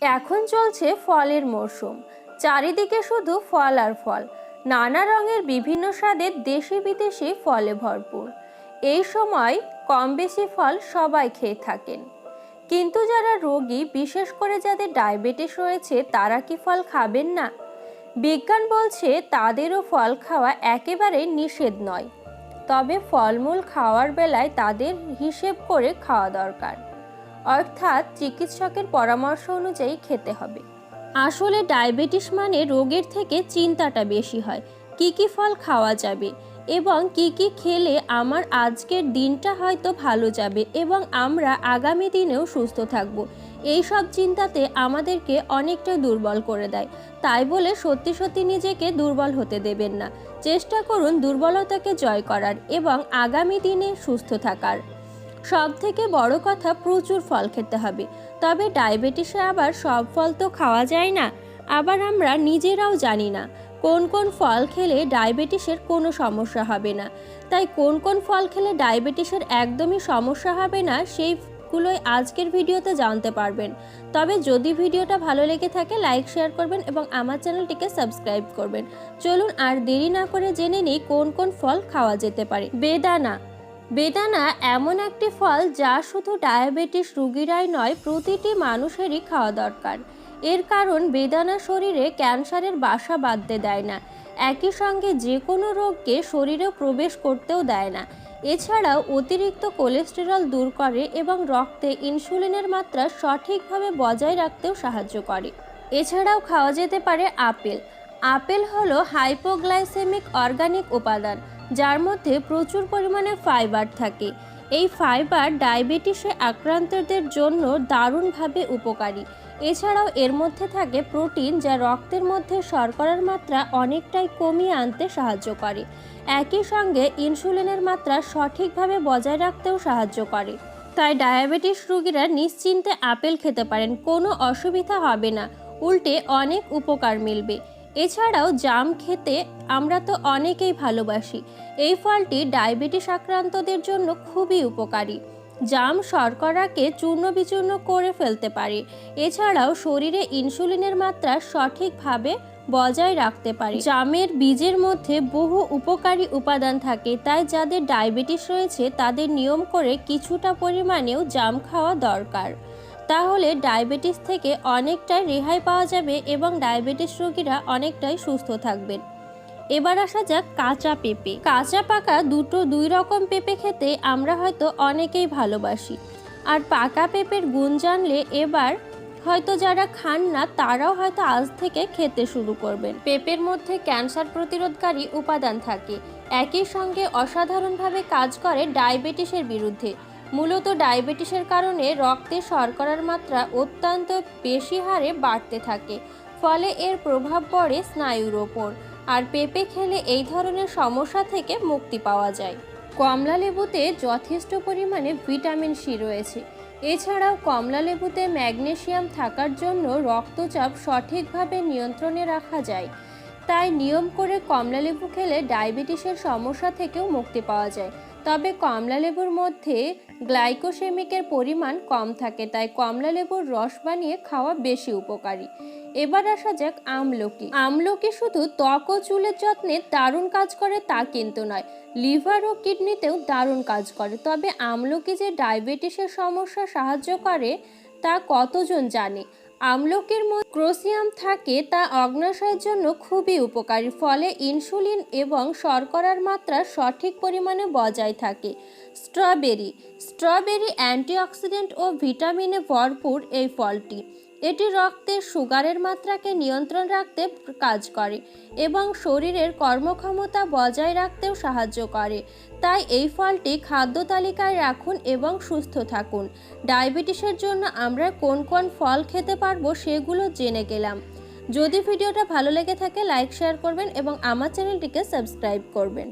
এখন চলছে ফলের মরশুম। চারিদিকে শুধু ফল আর ফল। নানা রঙের বিভিন্ন স্বাদের দেশি বিদেশি ফলে ভরপুর। এই সময় কম বেশি ফল সবাই খেয়ে থাকেন। কিন্তু যারা রোগী, বিশেষ করে যাদের ডায়াবেটিস রয়েছে, তারা কি ফল খাবেন না? বিজ্ঞান বলছে তাদেরও ফল খাওয়া একেবারে নিষেধ নয়। তবে ফলমূল খাওয়ার বেলায় তাদের হিসেব করে খাওয়া দরকার। অর্থাৎ চিকিৎসকের পরামর্শ অনুযায়ী খেতে হবে। আসলে ডায়াবেটিস মানে রোগের থেকে চিন্তাটা বেশি হয়, কি কি ফল খাওয়া যাবে এবং কি কি খেলে আমার আজকের দিনটা হয়তো ভালো যাবে এবং আমরা আগামী দিনেও সুস্থ থাকব। এই সব চিন্তাতে আমাদেরকে অনেকটা দুর্বল করে দেয়। তাই বলে সত্যি সত্যি নিজেকে দুর্বল হতে দেবেন না। চেষ্টা করুন দুর্বলতাকে জয় করার এবং আগামী দিনে সুস্থ থাকার। সব থেকে বড় কথা প্রচুর ফল খেতে হবে। তবে ডায়াবেটিসে আবার সব ফল তো খাওয়া যায় না। আবার আমরা নিজেরাও জানি না কোন কোন ফল খেলে ডায়াবেটিসের কোনো সমস্যা হবে না। তাই কোন কোন ফল খেলে ডায়াবেটিসের একদমই সমস্যা হবে না সেইগুলোই আজকের ভিডিওতে জানতে পারবেন। তবে যদি ভিডিওটা ভালো লেগে থাকে, লাইক, শেয়ার করবেন এবং আমার চ্যানেলটিকে সাবস্ক্রাইব করবেন। চলুন আর দেরি না করে জেনে নিই কোন কোন ফল খাওয়া যেতে পারে। বেদানা বেদানা এমন একটি ফল যা শুধু ডায়াবেটিস রুগীরাই নয়, প্রতিটি মানুষেরই খাওয়া দরকার। এর কারণ বেদানা শরীরে ক্যান্সারের বাসা বাঁধতে দেয় না। একই সঙ্গে যে কোনো রোগকে শরীরে প্রবেশ করতেও দেয় না। এছাড়াও অতিরিক্ত কোলেস্টেরল দূর করে এবং রক্তে ইনসুলিনের মাত্রা সঠিকভাবে বজায় রাখতেও সাহায্য করে। এছাড়াও খাওয়া যেতে পারে আপেল। আপেল হলো হাইপোগ্লাইসেমিক অর্গানিক উপাদান। যার মধ্যে প্রচুর পরিমাণে ফাইবার থাকে। এই ফাইবার ডায়াবেটিসে আক্রান্তদের জন্য দারুণভাবে উপকারী। এছাড়াও এর মধ্যে থাকে প্রোটিন যা রক্তের মধ্যে শর্করার মাত্রা অনেকটাই কমিয়ে আনতে সাহায্য করে। একই সঙ্গে ইনসুলিনের মাত্রা সঠিকভাবে বজায় রাখতেও সাহায্য করে। তাই ডায়াবেটিস রোগীরা নিশ্চিন্তে আপেল খেতে পারেন, কোনো অসুবিধা হবে না। উল্টে অনেক উপকার মিলবে। এছাড়াও জাম খেতে আমরা তো অনেকেই ভালোবাসি। এই ফলটি ডায়াবেটিস আক্রান্তদের জন্য খুবই উপকারী। জাম শর্করাকে চূর্ণ বিচূর্ণ করে ফেলতে পারে। এছাড়াও শরীরে ইনসুলিনের মাত্রা সঠিকভাবে বজায় রাখতে পারে। জামের বীজের মধ্যে বহু উপকারী উপাদান থাকে, তাই যাদের ডায়াবেটিস রয়েছে তাদের নিয়ম করে কিছুটা পরিমাণেও জাম খাওয়া দরকার। তাহলে ডায়াবেটিস থেকে অনেকটাই রেহাই পাওয়া যাবে এবং ডায়াবেটিস রোগীরা অনেকটাই সুস্থ থাকবেন। এবার আসা যাক কাঁচা পেঁপে। কাঁচা পাকা দুটো দুই রকম পেঁপে খেতে আমরা হয়তো অনেকেই ভালোবাসি। আর পাকা পেঁপের গুণ জানলে এবার হয়তো যারা খান না, তারাও হয়তো আজ থেকে খেতে শুরু করবেন। পেঁপের মধ্যে ক্যান্সার প্রতিরোধকারী উপাদান থাকে। একই সঙ্গে অসাধারণভাবে কাজ করে ডায়াবেটিসের বিরুদ্ধে। মূলত ডায়াবেটিসের কারণে রক্তে শর্করার মাত্রা অত্যন্ত বেশি হারে বাড়তে থাকে, ফলে এর প্রভাব পড়ে স্নায়ুর ওপর। আর পেঁপে খেলে এই ধরনের সমস্যা থেকে মুক্তি পাওয়া যায়। কমলা লেবুতে যথেষ্ট পরিমাণে ভিটামিন সি রয়েছে। এছাড়াও কমলা লেবুতে ম্যাগনেসিয়াম থাকার জন্য রক্তচাপ সঠিকভাবে নিয়ন্ত্রণে রাখা যায়। তাই নিয়ম করে কমলালেবু খেলে ডায়াবেটিসের সমস্যা থেকেও মুক্তি পাওয়া যায়। তবে কমলালেবুর মধ্যে গ্লাইকোসেমিকের পরিমাণ কম থাকে, তাই কমলালেবুর রস বানিয়ে খাওয়া বেশি উপকারী। এবার আসা যাক আমলকি। আমলকি শুধু ত্বক ও চুলের যত্নে দারুণ কাজ করে তা কিন্তু নয়, লিভার ও কিডনিতেও দারুণ কাজ করে। তবে আমলকি যে ডায়াবেটিসের সমস্যা সাহায্য করে, তা কতজন জানে? আমলকির ক্রোসিয়াম থাকে তা অগ্নাশয়ের জন্য খুবই উপকারী, ফলে ইনসুলিন এবং শর্করার মাত্রা সঠিক পরিমাণে বজায় থাকে। স্ট্রবেরি স্ট্রবেরি অ্যান্টিঅক্সিডেন্ট ও ভিটামিনে ভরপুর এই ফলটি। এটি রক্তে সুগারের মাত্রাকে নিয়ন্ত্রণ রাখতে কাজ করে এবং শরীরের কর্মক্ষমতা বজায় রাখতেও সাহায্য করে। তাই এই ফলটি খাদ্য তালিকায় রাখুন এবং সুস্থ থাকুন। ডায়াবেটিসের জন্য আমরা কোন কোন ফল খেতে পারব সেগুলো জেনে গেলাম। যদি ভিডিওটা ভালো লেগে থাকে লাইক শেয়ার করবেন এবং আমার চ্যানেলটিকে সাবস্ক্রাইব করবেন।